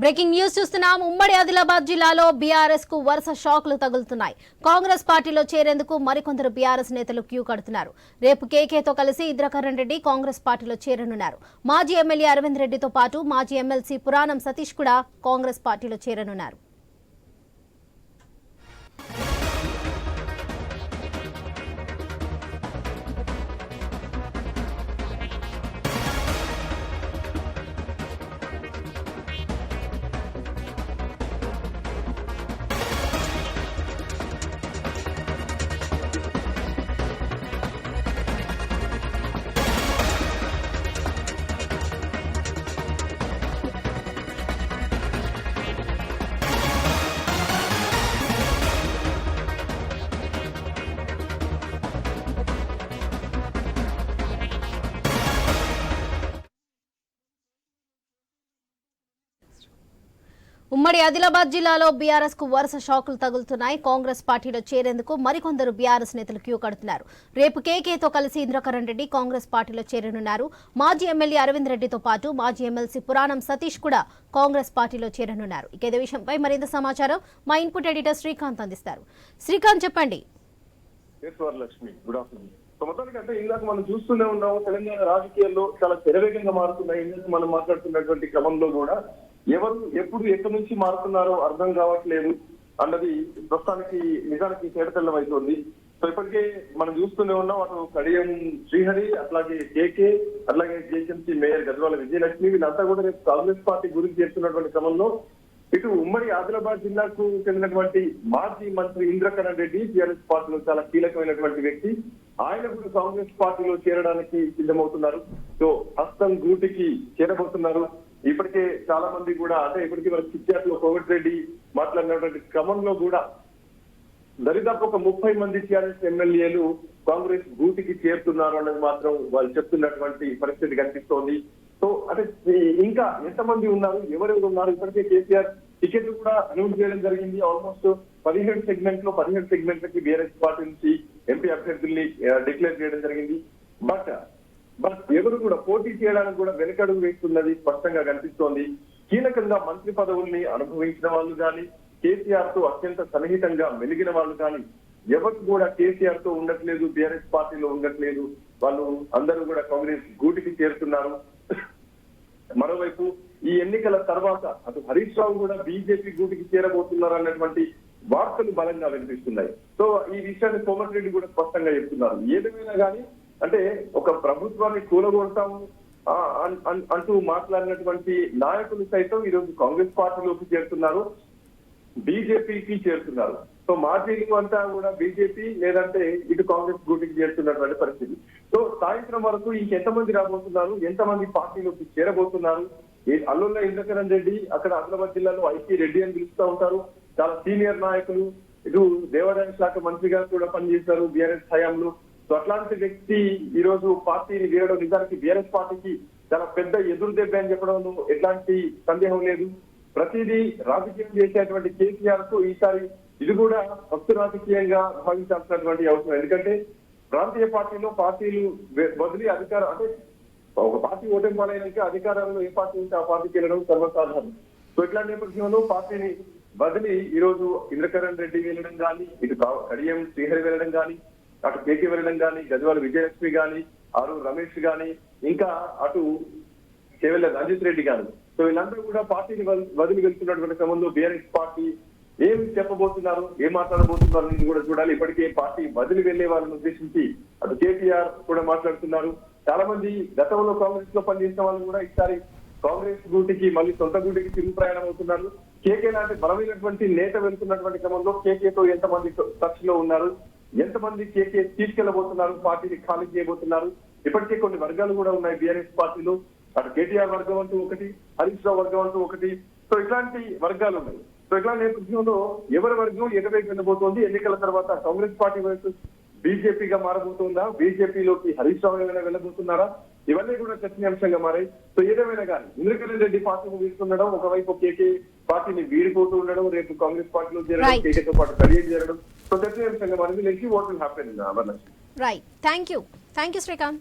Breaking news చూస్తున్నాం. ఉమ్మడి ఆదిలాబాద్ జిల్లాలో బీఆర్ఎస్కు వరుస షాక్లు తగులుతున్నాయి. కాంగ్రెస్ పార్టీలో చేరేందుకు మరికొందరు బీఆర్ఎస్ నేతలు క్యూ కడుతున్నారు. రేపు కేకేతో కలిసి ఇంద్రకరణ్ రెడ్డి కాంగ్రెస్ పార్టీలో చేరనున్నారు. మాజీ ఎమ్మెల్యే అరవింద్ రెడ్డితో పాటు మాజీ ఎమ్మెల్సీ పురాణం సతీష్ కూడా కాంగ్రెస్ పార్టీలో చేరనున్నారు. ఉమ్మడి ఆదిలాబాద్ జిల్లాలో బీఆర్ఎస్కు వరుస షాకులు తగులుతున్నాయి. కాంగ్రెస్ పార్టీలో చేరేందుకు మరికొందరు బీఆర్ఎస్ నేతలు క్యూ కడుతున్నారు. రేపు కేకేతో కలిసి ఇంద్రకరణ్ రెడ్డి కాంగ్రెస్ పార్టీలో చేరనున్నారు. మాజీ ఎమ్మెల్యే అరవింద్ రెడ్డితో పాటు మాజీ ఎమ్మెల్సీ పురాణం సతీష్ కూడా కాంగ్రెస్ పార్టీలో చేరనున్నారు. ఇక ఇదే విషయంపై మరింత సమాచారం మా ఇన్పుట్ ఎడిటర్ శ్రీకాంత్ అందిస్తారు. శ్రీకాంత్ చెప్పండి. అంటే ఇందాక మనం చూస్తూనే ఉన్నాము తెలంగాణ రాజకీయాల్లో చాలా శరవేగంగా మారుతున్నాయి. ఇందాక మనం మాట్లాడుతున్నటువంటి క్రమంలో కూడా ఎవరు ఎప్పుడు ఎక్కడి నుంచి మారుతున్నారో అర్థం కావట్లేదు అన్నది ప్రస్తుతానికి నిజానికి తేటతెల్లం అవుతోంది సో ఇప్పటికే మనం చూస్తూనే ఉన్నాం అటు కడియం శ్రీహరి అట్లాగే కేకే అట్లాగే జేసీఎంసీ మేయర్ గద్వాల విజయలక్ష్మి వీళ్ళంతా కూడా రేపు కాంగ్రెస్ పార్టీ గురించి చెప్తున్నటువంటి క్రమంలో ఇటు ఉమ్మడి ఆదిలాబాద్ జిల్లాకు చెందినటువంటి మాజీ మంత్రి ఇంద్రకరణ్ రెడ్డి టీఆర్ఎస్ పార్టీలో చాలా కీలకమైనటువంటి వ్యక్తి. ఆయన కూడా కాంగ్రెస్ పార్టీలో చేరడానికి సిద్ధమవుతున్నారు. సో హస్తం గూటికి చేరబోతున్నారు. ఇప్పటికే చాలా మంది కూడా అంటే ఇప్పటికే మన కోవిడ్ రెడ్డి మాట్లాడినటువంటి క్రమంలో కూడా దరిదాపు ఒక ముప్పై మంది టీఆర్ఎస్ ఎమ్మెల్యేలు కాంగ్రెస్ గూటికి చేరుతున్నారు అన్నది మాత్రం వాళ్ళు చెప్తున్నటువంటి పరిస్థితి కనిపిస్తోంది. సో అంటే ఇంకా ఎంతమంది ఉన్నారు ఎవరెవరు ఉన్నారు ఇప్పటికే కేసీఆర్ టికెట్లు కూడా అనౌన్స్ చేయడం జరిగింది. ఆల్మోస్ట్ పదిహేడు సెగ్మెంట్లో పదిహేడు సెగ్మెంట్లకి బీఆర్ఎస్ పార్టీ నుంచి ఎంపీ అభ్యర్థుల్ని డిక్లేర్ చేయడం జరిగింది. బట్ బట్ ఎవరు కూడా పోటీ చేయడానికి కూడా వెనకడుగు వేస్తున్నది స్పష్టంగా కనిపిస్తోంది. కీలకంగా మంత్రి పదవుల్ని అనుభవించిన వాళ్ళు కానీ కేసీఆర్తో అత్యంత సన్నిహితంగా మెలిగిన వాళ్ళు కానీ ఎవరికి కూడా కేసీఆర్తో ఉండట్లేదు బీఆర్ఎస్ పార్టీలో ఉండట్లేదు. వాళ్ళు అందరూ కూడా కాంగ్రెస్ గూటికి చేరుతున్నారు. మరోవైపు ఈ ఎన్నికల తర్వాత అటు హరీష్ రావు కూడా బీజేపీ గూటికి చేరబోతున్నారు అన్నటువంటి వార్తలు బలంగా వినిపిస్తున్నాయి. సో ఈ విషయాన్ని కోమటిరెడ్డి కూడా స్పష్టంగా చెప్తున్నారు. ఏదేమైనా కానీ అంటే ఒక ప్రభుత్వాన్ని కూలగొడతాము అన్- అన్- అంటూ మాట్లాడినటువంటి నాయకులు సైతం ఈరోజు కాంగ్రెస్ పార్టీలోకి చేరుతున్నారు బీజేపీకి చేరుతున్నారు. సో మాజీలు అంతా కూడా బీజేపీ లేదంటే ఇటు కాంగ్రెస్ గూటికి చేరుతున్నటువంటి పరిస్థితి. సో సాయంత్రం వరకు ఇంకెంతమంది రాబోతున్నారు ఎంతమంది పార్టీలోకి చేరబోతున్నారు? అల్లుల్లో అల్లుల్ల ఇంద్రకరణ్ రెడ్డి అక్కడ ఆదిలాబాద్ జిల్లాలో ఐపీ రెడ్డి అని పిలుస్తూ ఉంటారు. చాలా సీనియర్ నాయకులు. ఇటు దేవాదాయ శాఖ మంత్రిగా కూడా పనిచేశారు బీఆర్ఎస్ హయాంలో. సో అట్లాంటి వ్యక్తి ఈ రోజు పార్టీని వీరడం నిజానికి బీఆర్ఎస్ పార్టీకి చాలా పెద్ద ఎదురు దెబ్బ అని చెప్పడంలో ఎట్లాంటి సందేహం లేదు. ప్రతిదీ రాజకీయం చేసేటువంటి కేసీఆర్కు ఈసారి ఇది కూడా భక్తు రాజకీయంగా భావించాల్సినటువంటి అవసరం. ఎందుకంటే ప్రాంతీయ పార్టీలో పార్టీలు బదిలీ అధికారం అంటే ఒక పార్టీ ఓటమి పాలైనాక అధికారంలో ఏ పార్టీ ఉంటే ఆ పార్టీకి వెళ్ళడం సర్వసాధారణం. సో ఇట్లాంటి నేపథ్యంలో పార్టీని బదిలీ ఈ రోజు ఇంద్రకరణ్ రెడ్డి వెళ్ళడం కానీ ఇటు కడియం శ్రీహరి వెళ్ళడం కానీ అటు కేకే వెళ్ళడం కానీ గజవాల విజయలక్ష్మి కానీ అరు రమేష్ కానీ ఇంకా అటు కేవల రంజిత్ రెడ్డి గారు. సో వీళ్ళందరూ కూడా పార్టీని వదిలి- వదిలి వెళ్తున్నటువంటి క్రమంలో బీఆర్ఎస్ పార్టీ ఏం చెప్పబోతున్నారు ఏం మాట్లాడబోతున్నారు అనేది కూడా చూడాలి. ఇప్పటికే పార్టీ వదిలి వెళ్ళే వాళ్ళని ఉద్దేశించి అటు కేటీఆర్ కూడా మాట్లాడుతున్నారు. చాలా మంది గతంలో కాంగ్రెస్లో పనిచేసిన వాళ్ళు కూడా ఈసారి కాంగ్రెస్ గూటికి మళ్ళీ సొంత గూటికి తిరుగు ప్రయాణం అవుతున్నారు. కేకే లాంటి బలమైనటువంటి నేత వెళ్తున్నటువంటి క్రమంలో కేకేతో ఎంతమంది టచ్లో ఉన్నారు? ఎంతమంది కేకే తీసుకెళ్ళబోతున్నారు పార్టీని ఖాళీ చేయబోతున్నారు? ఇప్పటికే కొన్ని వర్గాలు కూడా ఉన్నాయి బీఆర్ఎస్ పార్టీలో. అటు కేటీఆర్ వర్గం అంటూ ఒకటి హరీష్ రావు వర్గం అంటూ ఒకటి. సో ఇట్లాంటి వర్గాలు ఉన్నాయి. సో ఇట్లాంటి నేపథ్యంలో ఎవరి వర్గం ఎటువైపు వెళ్ళబోతోంది? ఎన్నికల తర్వాత కాంగ్రెస్ పార్టీ వైపు బీజేపీగా మారబోతుందా? బీజేపీలోకి హరీష్ రావు ఏమైనా వెళ్ళబోతున్నారా? ఇవన్నీ కూడా చర్చనీయాంశంగా మారాయి. సో ఏదేమైనా కానీ ఇంద్రకరణ్ రెడ్డి పార్టీని వీడుతుండడం ఒకవైపు కేకే పార్టీని వీడిపోతూ ఉండడం రేపు కాంగ్రెస్ పార్టీలో చేరడం. కేకేతో పాటు కలియడం So that's why I'm saying. What will happen, uh, Varnashri? Right. Thank you. Thank you, Srikant.